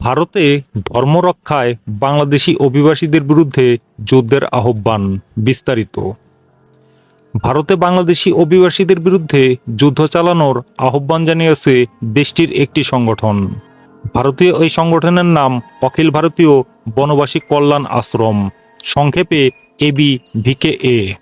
ভারতে ধর্মরক্ষায় বাংলাদেশি অভিবাসীদের বিরুদ্ধে যুদ্ধের আহ্বান বিস্তারিত। ভারতে বাংলাদেশি অভিবাসীদের বিরুদ্ধে যুদ্ধ চালানোর আহ্বান জানিয়েছে দেশটির একটি সংগঠন। ভারতীয় এই সংগঠনের নাম অখিল ভারতীয় বনবাসী কল্যাণ আশ্রম। সংক্ষেপে এবি ভিকে এ।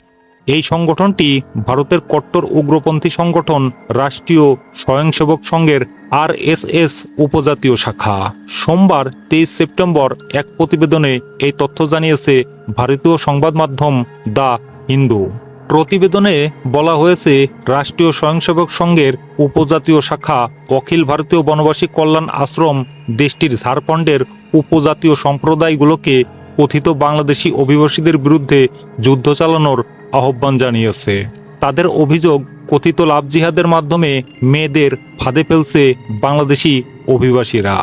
এই সংগঠনটি ভারতের কট্টর উগ্রপন্থী সংগঠন রাষ্ট্রীয় স্বয়ংসেবক সংঘের আর এস এস উপজাতীয় শাখা। সোমবার তেইশ সেপ্টেম্বর এক প্রতিবেদনে এই তথ্য জানিয়েছে ভারতীয় সংবাদ মাধ্যম দ্য হিন্দু। প্রতিবেদনে বলা হয়েছে, রাষ্ট্রীয় স্বয়ংসেবক সংঘের উপজাতীয় শাখা অখিল ভারতীয় বনবাসী কল্যাণ আশ্রম দেশটির ঝাড়খণ্ডের উপজাতীয় সম্প্রদায়গুলোকে কথিত বাংলাদেশি অভিবাসীদের বিরুদ্ধে যুদ্ধ চালানোর আহ্বান জানিয়েছে। তাদের অভিযোগ, কথিত লাভ জিহাদের মাধ্যমে মেয়েদের ফাঁদে ফেলছে বাংলাদেশি অভিবাসীরা।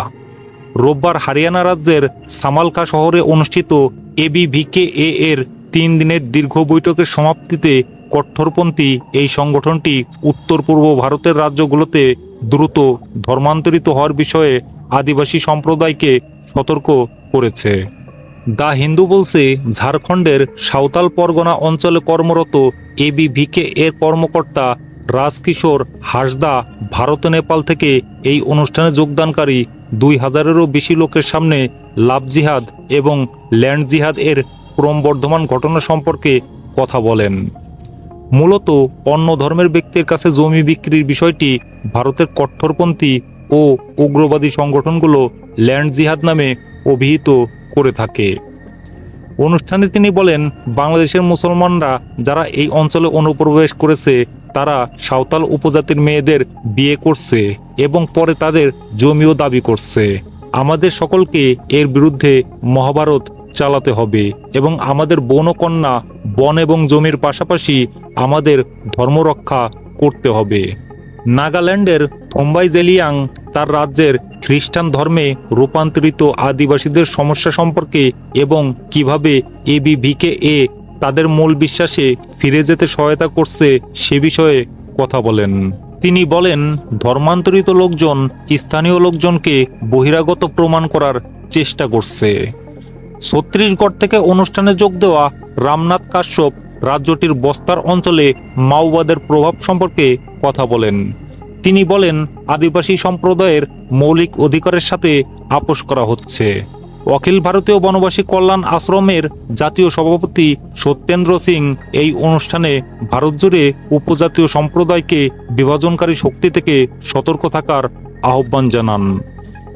রোববার হারিয়ানা রাজ্যের সামালকা শহরে অনুষ্ঠিত এবিভিকে এ এর তিন দিনের দীর্ঘ বৈঠকের সমাপ্তিতে কট্টরপন্থী এই সংগঠনটি উত্তর পূর্ব ভারতের রাজ্যগুলোতে দ্রুত ধর্মান্তরিত হওয়ার বিষয়ে আদিবাসী সম্প্রদায়কে সতর্ক করেছে। দ্য হিন্দু বলছে, ঝাড়খণ্ডের সাঁওতাল পরগনা অঞ্চলে কর্মরত এবিভিকে এর কর্মকর্তা রাজকিশোর হাসদা ভারত নেপাল থেকে এই অনুষ্ঠানে যোগদানকারী দুই হাজারেরও বেশি লোকের সামনে লাভ জিহাদ এবং ল্যান্ড জিহাদ এর ক্রমবর্ধমান ঘটনা সম্পর্কে কথা বলেন। মূলত অন্য ধর্মের ব্যক্তির কাছে জমি বিক্রির বিষয়টি ভারতের কট্টরপন্থী ও উগ্রবাদী সংগঠনগুলো ল্যান্ড জিহাদ নামে অভিহিত। করে থাকে। অনুষ্ঠানে তিনি বলেন, বাংলাদেশের মুসলমানরা যারা এই অঞ্চলে অনুপ্রবেশ করেছে, তারা সাঁওতাল উপজাতির মেয়েদের বিয়ে করছে এবং পরে তাদের জমিও দাবি করছে। আমাদের সকলকে এর বিরুদ্ধে মহাভারত চালাতে হবে এবং আমাদের বন কন্যা, বন এবং জমির পাশাপাশি আমাদের ধর্ম রক্ষা করতে হবে। নাগাল্যান্ডের থম্বাই জেলিয়াং তার রাজ্যের খ্রিস্টান ধর্মে রূপান্তরিত আদিবাসীদের সমস্যা সম্পর্কে এবং কীভাবে এবিভিকে এ তাদের মূল বিশ্বাসে ফিরে যেতে সহায়তা করছে সে বিষয়ে কথা বলেন। তিনি বলেন, ধর্মান্তরিত লোকজন স্থানীয় লোকজনকে বহিরাগত প্রমাণ করার চেষ্টা করছে। ছত্তিশগড় থেকে অনুষ্ঠানে যোগ দেওয়া রামনাথ কাশ্যপ রাজ্যটির বস্তার অঞ্চলে মাওবাদের প্রভাব সম্পর্কে কথা বলেন। তিনি বলেন, আদিবাসী সম্প্রদায়ের মৌলিক অধিকারের সাথে আপোষ করা হচ্ছে। অখিল ভারতীয় বনবাসী কল্যাণ আশ্রমের জাতীয় সভাপতি সত্যেন্দ্র সিং এই অনুষ্ঠানে ভারত জুড়ে উপজাতীয় সম্প্রদায়কে বিভাজনকারী শক্তি থেকে সতর্ক থাকার আহ্বান জানান।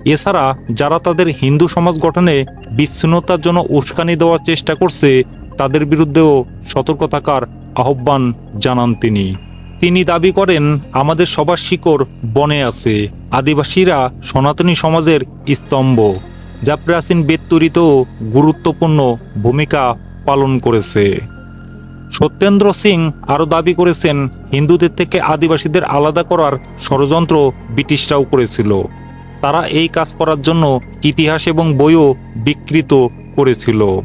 এছাড়া যারা তাদের হিন্দু সমাজ গঠনে বিচ্ছিন্নতার জন্য উস্কানি দেওয়ার চেষ্টা করছে, তাদের বিরুদ্ধেও সতর্ক থাকার আহ্বান জানান তিনি। তিনি দাবি করেন, আমাদের সবার শিকড় বনে আছে। আদিবাসীরা সনাতনী সমাজের স্তম্ভ, যা প্রাচীন বেদ গুরুত্বপূর্ণ ভূমিকা পালন করেছে। সত্যেন্দ্র সিং আরও দাবি করেছেন, হিন্দুদের থেকে আদিবাসীদের আলাদা করার ষড়যন্ত্র ব্রিটিশরাও করেছিল। তারা এই কাজ করার জন্য ইতিহাস এবং বইও বিকৃত করেছিল।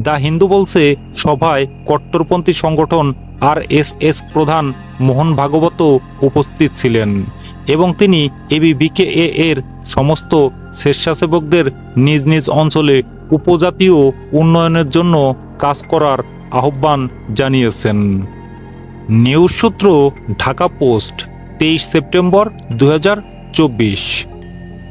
দ্য হিন্দু বলছে, সভায় কট্টরপন্থী সংগঠন আর এস এস প্রধান মোহন ভাগবত উপস্থিত ছিলেন এবং তিনি এবিবিকে এর সমস্ত স্বেচ্ছাসেবকদের নিজ নিজ অঞ্চলে উপজাতীয় উন্নয়নের জন্য কাজ করার আহ্বান জানিয়েছেন। নিউজ সূত্র, ঢাকা পোস্ট, তেইশ সেপ্টেম্বর দু হাজার চব্বিশ।